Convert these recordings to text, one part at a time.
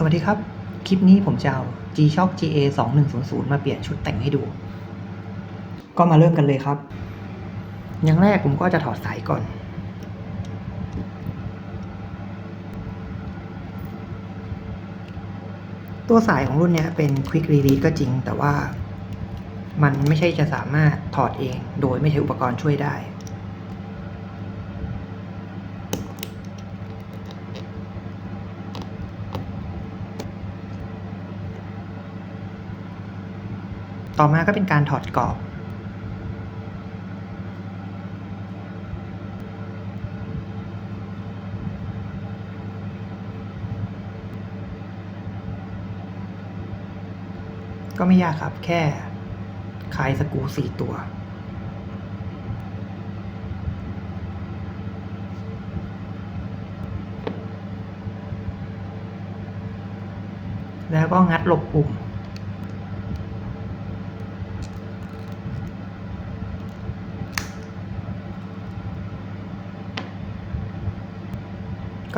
สวัสดีครับ คลิปนี้ผมจะเอา G-Shock GA 2100มาเปลี่ยนชุดแต่งให้ดู ก็มาเริ่มกันเลยครับ อย่างแรกผมก็จะถอดสายก่อน ตัวสายของรุ่นนี้เป็น Quick Release ก็จริง แต่ว่ามันไม่ใช่จะสามารถถอดเองโดยไม่ใช้อุปกรณ์ช่วยได้ ต่อมาก็เป็นการถอดกรอบ ก็ไม่ยากครับ แค่คลายสกรูสี่ตัวแล้วก็งัดหลบปุ่ม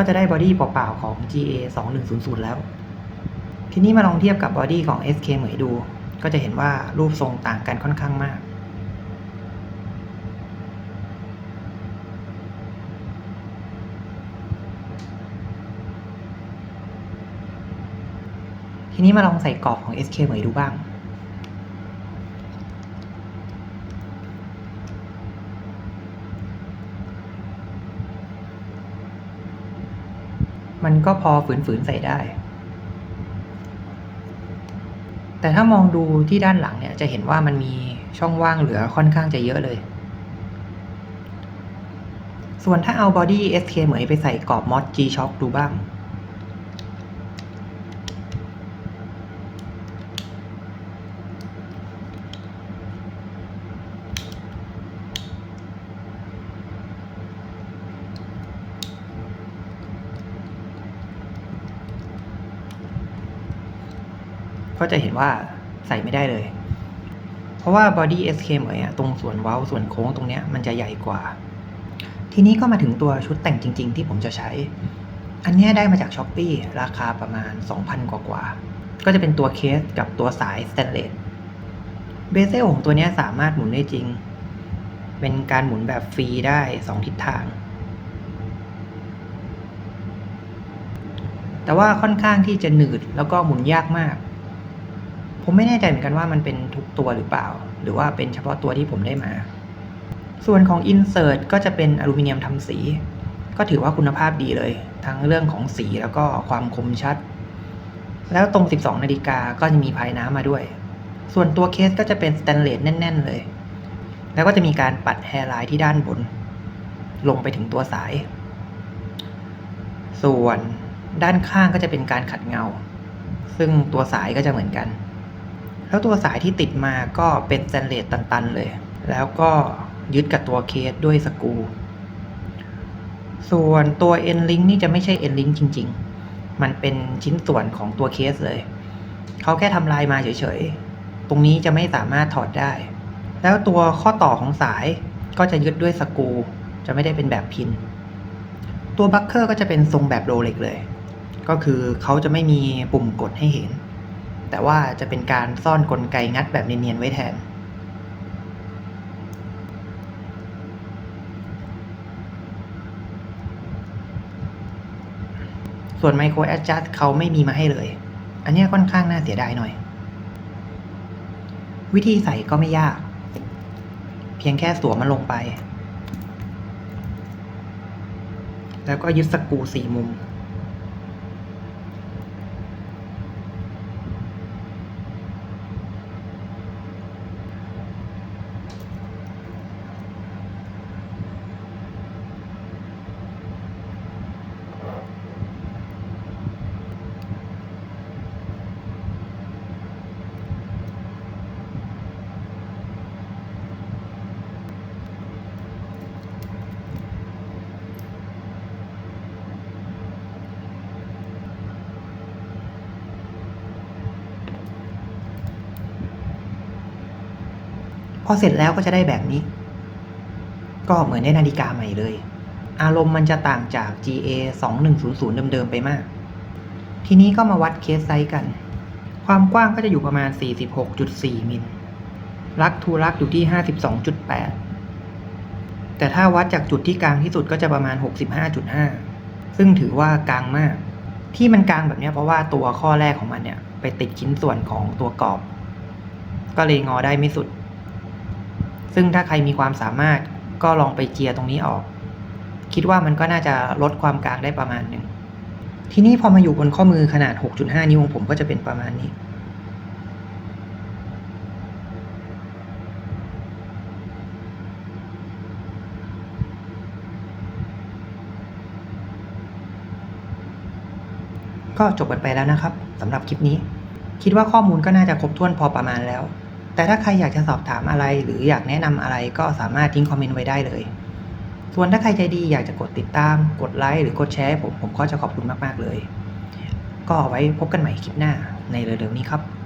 ก็จะได้บอดี้เปล่าๆของ GA 2100 แล้ว ทีนี้มาลองเทียบกับบอดี้ของ SK เหมยดู ก็จะเห็นว่ารูปทรงต่างกันค่อนข้างมาก ทีนี้มาลองใส่กรอบของ SK เหมยดูบ้าง มันก็พอฝืนๆใส่ได้ แต่ถ้ามองดูที่ด้านหลังเนี่ยจะเห็นว่ามันมีช่องว่างเหลือค่อนข้างจะเยอะเลย ส่วนถ้าเอาบอดี้ SK เหมยไปใส่กรอบมอด G-Shock ดูบ้าง ก็จะเห็นว่าใส่ไม่ได้เลย เพราะว่า body SK เหมยอะตรงส่วนเว้าส่วนโค้งตรงเนี้ยมันจะใหญ่กว่า ทีนี้ก็มาถึงตัวชุดแต่งจริง ๆ ที่ผมจะใช้ อันนี้ได้มาจาก s h อ p e e ราคาประมาณ 2,000 กว่ากว่าๆก็จะเป็นตัวเคสกับตัวสายสแตนเลสเบเซลของตัวนี้สามารถหมุนได้จริง เป็นการหมุนแบบฟรีได้ 2 ทิศทาง แต่ว่าค่อนข้างที่จะหนืดแล้วก็หมุนยากมาก ผมไม่แน่ใจเหมือนกันว่ามันเป็นทุกตัวหรือเปล่า หรือว่าเป็นเฉพาะตัวที่ผมได้มา ส่วนของ Insert ก็จะเป็นอลูมิเนียมทำสี ก็ถือว่าคุณภาพดีเลย ทั้งเรื่องของสีแล้วก็ความคมชัด แล้วตรง 12 นาฬิกาก็จะมีภายน้ำมาด้วย ส่วนตัวเคสก็จะเป็นสแตนเลสแน่น ๆ เลย แล้วก็จะมีการปัดแฮร์ไลน์ที่ด้านบน ลงไปถึงตัวสาย ส่วนด้านข้างก็จะเป็นการขัดเงา ซึ่งตัวสายก็จะเหมือนกัน แล้วตัวสายที่ติดมาก็เป็นสแตนเลสตันๆเลย แล้วก็ยึดกับตัวเคสด้วยสกูส่วนตัว N link นี่จะไม่ใช่ N link จริง ๆ มันเป็นชิ้นส่วนของตัวเคสเลย เขาแค่ทำลายมาเฉยๆ ตรงนี้จะไม่สามารถถอดได้ แล้วตัวข้อต่อของสายก็จะยึดด้วยสกู จะไม่ได้เป็นแบบพิน ตัวบัคเคอร์ก็จะเป็นทรงแบบโรเล็กเลย ก็คือเขาจะไม่มีปุ่มกดให้เห็น แต่ว่าจะเป็นการซ่อนกลไกงัดแบบเนียนๆไว้แทน ส่วน Micro Adjust เขาไม่มีมาให้เลย อันเนี้ยค่อนข้างน่าเสียดายหน่อย วิธีใส่ก็ไม่ยาก เพียงแค่สวมมันลงไป แล้วก็ยึดสกรูสี่มุม อเสร็จแล้วก็จะได้แบบนี้ ก็เหมือนได้นาฬิกาใหม่เลย อารมณ์มันจะต่างจาก GA 2100เดิมๆไปมาก ทีนี้ก็มาวัดเคสไซส์กัน ความกว้างก็จะอยู่ประมาณ 46.4 มิล ลักทูลักอยู่ที่ 52.8 แต่ถ้าวัดจากจุดที่กลางที่สุดก็จะประมาณ 65.5 ซึ่งถือว่ากลางมาก ที่มันกลางแบบนี้เพราะว่าตัวข้อแรกของมันเนี่ยไปติดชิ้นส่วนของตัวกรอบ ก็เลยงอได้ไม่สุด ซึ่งถ้าใครมีความสามารถก็ลองไปเจียตรงนี้ออก คิดว่ามันก็น่าจะลดความกลางได้ประมาณหนึ่ง ทีนี้พอมาอยู่บนข้อมือขนาด 6.5 นิ้วของผมก็จะเป็นประมาณนี้ ก็จบกันไปแล้วนะครับสำหรับคลิปนี้ คิดว่าข้อมูลก็น่าจะครบถ้วนพอประมาณแล้ว แต่ถ้าใครอยากจะสอบถามอะไร หรืออยากแนะนำอะไรก็สามารถทิ้งคอมเมนต์ไว้ได้เลย ส่วนถ้าใครใจดีอยากจะกดติดตาม กดไลค์หรือกดแชร์ผมผมก็จะขอบคุณมากๆเลย ก็ไว้พบกันใหม่คลิปหน้าในเร็วๆนี้ครับ